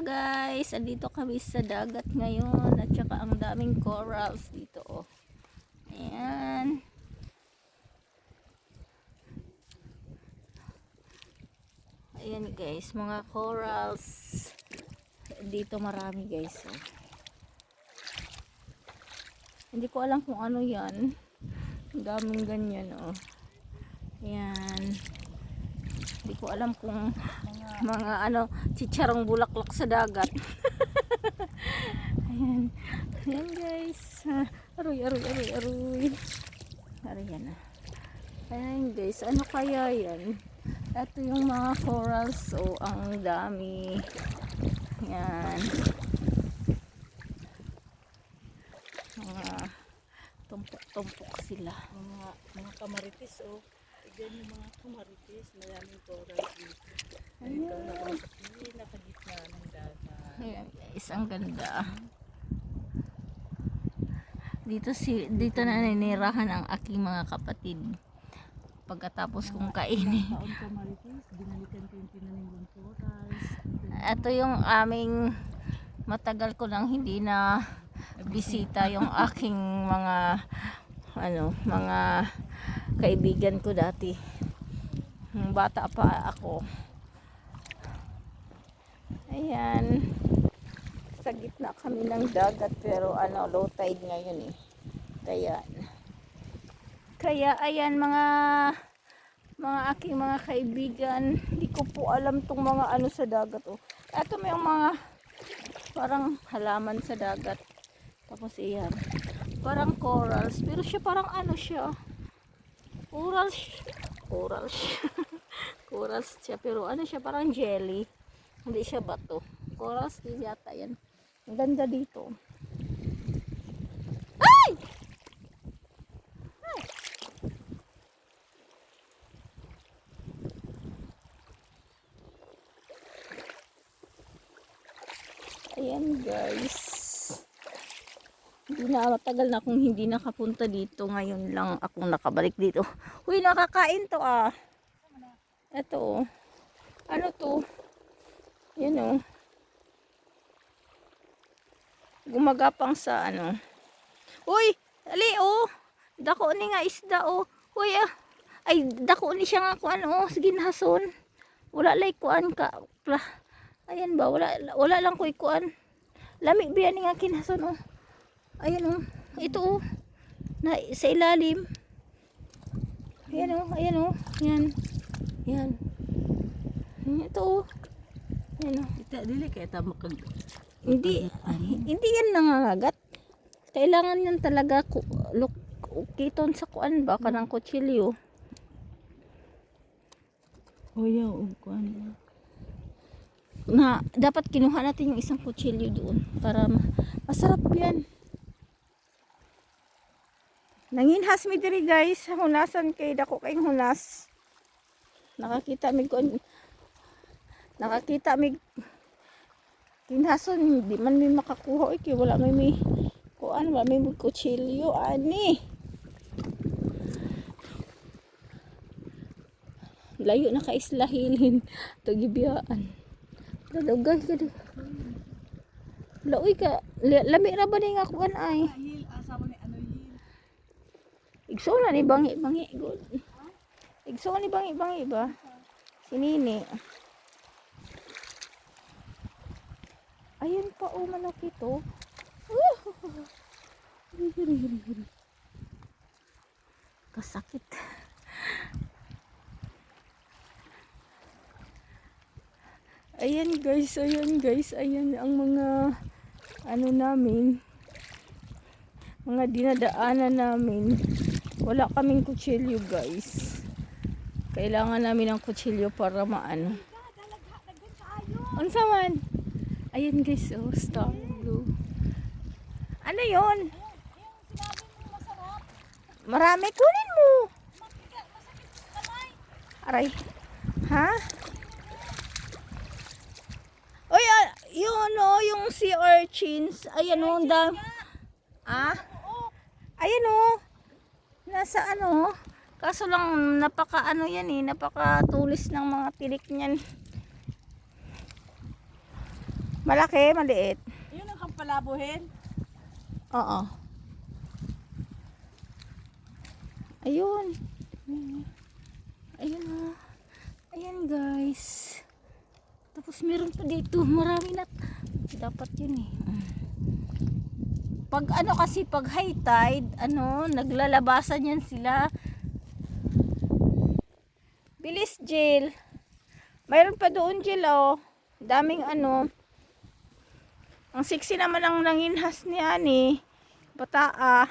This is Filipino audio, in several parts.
guys, andito kami sa dagat ngayon at saka ang daming corals dito oh. Ayan. Ayan guys, mga corals. Dito marami guys oh. Hindi ko alam kung ano 'yan. Ang daming ganyan oh. Ayan. Hindi ko alam kung mga ano, chicharong bulaklak sa dagat. Ayan. Ayan guys. Aroy, aroy, aroy, aroy. Aroy yan. Ayan guys, ano kaya yan? Ito yung mga corals. Oh, ang dami. Ayan. Mga tumpok-tumpok sila. mga mga kamaritis oh. Tignan yung mga kamaritis, maraming coral dito. Ay, ikaw na ako sa pinakagitna ng dagat. Ayan guys, ang ganda. Dito si dito na ninirahan ang aking mga kapatid. Pagkatapos kong kainin. Taon kamaritis, binalikan ko yung tinanim ng corals. Ito yung aming matagal ko nang hindi na bisita yung aking mga ano, mga kaibigan ko dati. Nung bata pa ako. Ayan. Sa gitna kami ng dagat pero ano, low tide ngayon eh. Kaya kaya ayan mga mga aking mga kaibigan, hindi ko po alam tong mga ano sa dagat oh. Ito may mga parang halaman sa dagat. Tapos iyan. Parang corals, pero siya parang ano siya. Corals. Corals. corals siya, pero ano siya parang jelly. Hindi siya bato. Corals din yata yan. Ang ganda dito. Ay! Ay! Ayan guys. Na matagal na akong hindi nakapunta dito. Ngayon lang akong nakabalik dito. Uy, nakakain to ah. Ito oh. Ano to? Yan oh. Gumagapang sa ano. Uy! Ali oh! Dako ni nga isda oh. Uy ah. Ay, dako ni siya nga kung ano oh. Sige nason. Wala lay kuan ka. Ayan ba, wala, wala lang ko ikuan. Lamig biya ni nga kinason oh. Ayan oh. Ito oh. Na, sa ilalim. Ayan oh, ayan oh. Yan. Yan. Ito oh. Ayan oh. Ita, dili kaya tama kag Hindi, hindi yan nangangagat. Kailangan yan talaga ku, look, kiton sa kuan ba kanang kutsilyo. Ug kuan. na dapat kinuha natin yung isang kutsilyo doon para ma- masarap yan. Nanginhas mi diri guys, hunasan kay dako kay hunas. Nakakita mi ko nakakita mi kinhason di man mi makakuha oy kay wala may mi kuan wala may kutsilyo ani. Layo na ka islahilin. to gibiyaan. Dalugay ka di. Laoy ka. Lami ra ba ni nga kuan ay? Hil, asama ni ano hil. Igso na ni bangi bangi good. Igso ni bangi bangi ba? Sinini. Ayun pa o manok ito. Hiri, hiri, hiri, hiri. Kasakit. Ayan guys, ayan guys, ayan ang mga ano namin mga dinadaanan namin wala kaming kutsilyo guys. Kailangan namin ng kutsilyo para maano. Unsa man? Ayan guys oh star blue. Ano yon marami kunin mo. Aray. Ha? Oy, ah, yun oh, yung sea urchins. Ayan oh, ang Ah? Ayan oh. Nasa ano? Kaso lang napaka ano yan eh, napaka tulis ng mga tilik niyan. Malaki, maliit. Yun ang kampalabuhin. Oo. Ayun. Ayun oh. Ayan guys. Tapos meron pa dito. Marami na. Dapat yun eh. Pag ano kasi pag high tide, ano, naglalabasan yan sila. Bilis Jill. Mayroon pa doon Jill oh. Daming ano. Ang sexy naman ang nanginhas ni Ani. Bataa.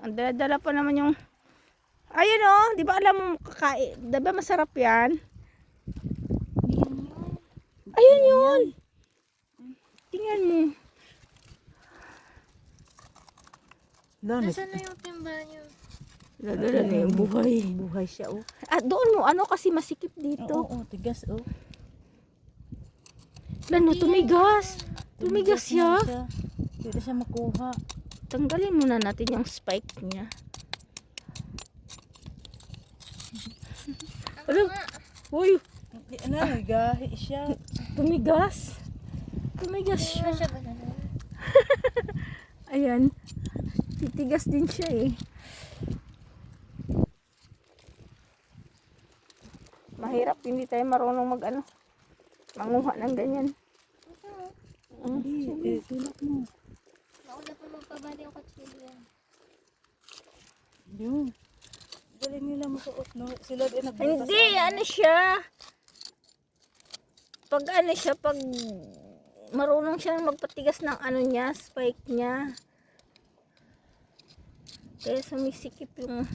Ang dala-dala pa naman yung Ayun oh, di ba alam mo kakain? Di ba masarap yan? Ayun yun. Tingnan mo. Dami. Nasaan na yung timba niyo? Dadala na yung buhay. Buhay siya, oh. Ah, doon mo, ano kasi masikip Oo, dito. oh, tigas, oh. Lano, tumigas. Tumigas siya. Pwede siya makuha. Tanggalin muna natin yung spike niya. Ano? Uy, ano, gahi siya. tumigas. Tumigas siya. Ayan. Titigas din siya eh. Mahirap, hindi tayo marunong mag ano, manguha ng ganyan. Hindi, eh, tulak mo. Nauna pa magpabali yung kutsilyo. Yun. Galing nila masuot, no? Sila din nagbutas. Hindi, ano siya. Pag ano siya, pag marunong siya magpatigas ng ano niya, spike niya. Kaya sumisikip yung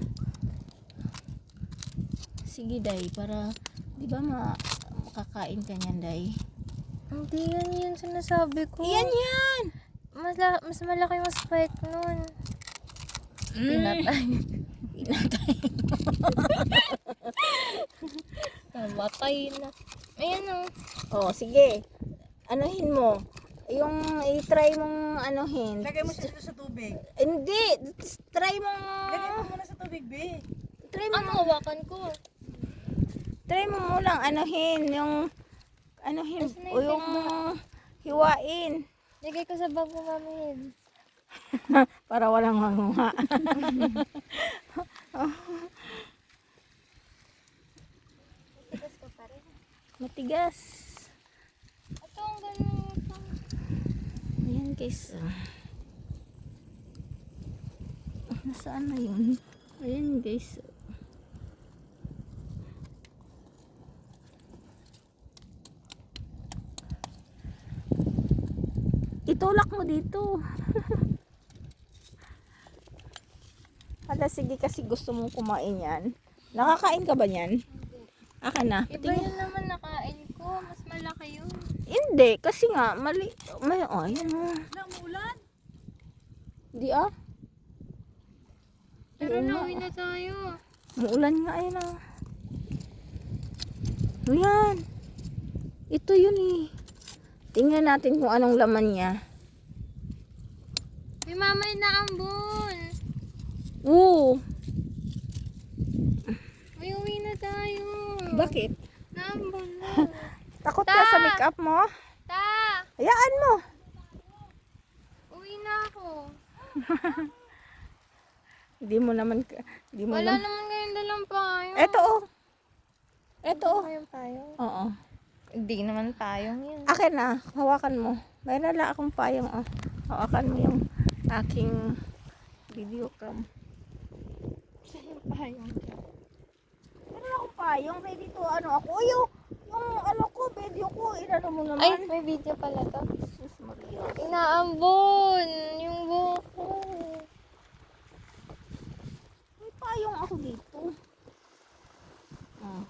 Sige, Day, para, di ba ma makakain ka niyan, Day? Hindi yan yun sinasabi ko. Yan, yan! Mas, la- mas malaki yung spike nun. Pinatay. Pinatay. Namatay na. Ayan o. Oh, sige. Anuhin mo. Yung i-try mong anuhin. Lagay mo siya dito sa tubig. Hindi, try mong Lagay mo muna sa tubig, be. try mo Ano hawakan ko? Try mo munang anuhin yung anuhin na o yung hiwain Lagay ko sa bag mo, Mami para walang manguha. Tigas ko pa rin. Matigas. Ito ang ganun ito. Ayan guys. ah. Ah, Nasaan na yun? Ayan guys. Itulak mo dito. Hala, sige kasi gusto mong kumain yan. Nakakain ka ba niyan? Akin na. Iba yun naman nakain ko. Mas malaki yun. Hindi, kasi nga, mali, may, oh, yan oh. Lang, ulan. Di ah. Pero nga. nauwi na tayo. Muulan nga, ayun ah. Ayan. Ito yun eh. Tingnan natin kung anong laman niya. May mamay na ambon. Oo. May uwi na tayo. Bakit? Takot Ta! ka sa makeup mo? Ta! Hayaan mo. Uwi na ako. Hindi mo naman, hindi mo Wala naman. naman ngayon dalang payong. Eto oh. Eto oh. Ngayon payong. Oo. Hindi naman payong yun. Akin na, hawakan mo. Mayroon na akong payong oh. Hawakan mo yung aking video cam. payong. Meron akong payong, ready to ano ako. Uy, yung, yung ano ko, video ko, inano mo naman. Ay, may video pala to. Jesus Maria. Inaambon yung buhok ko. May payong ako dito. Ah.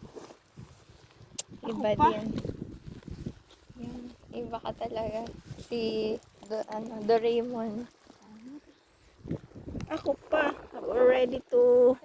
Iba pa? din. Yan. Iba ka talaga. Si do, ano, Doraemon. Ako pa. Ako ready to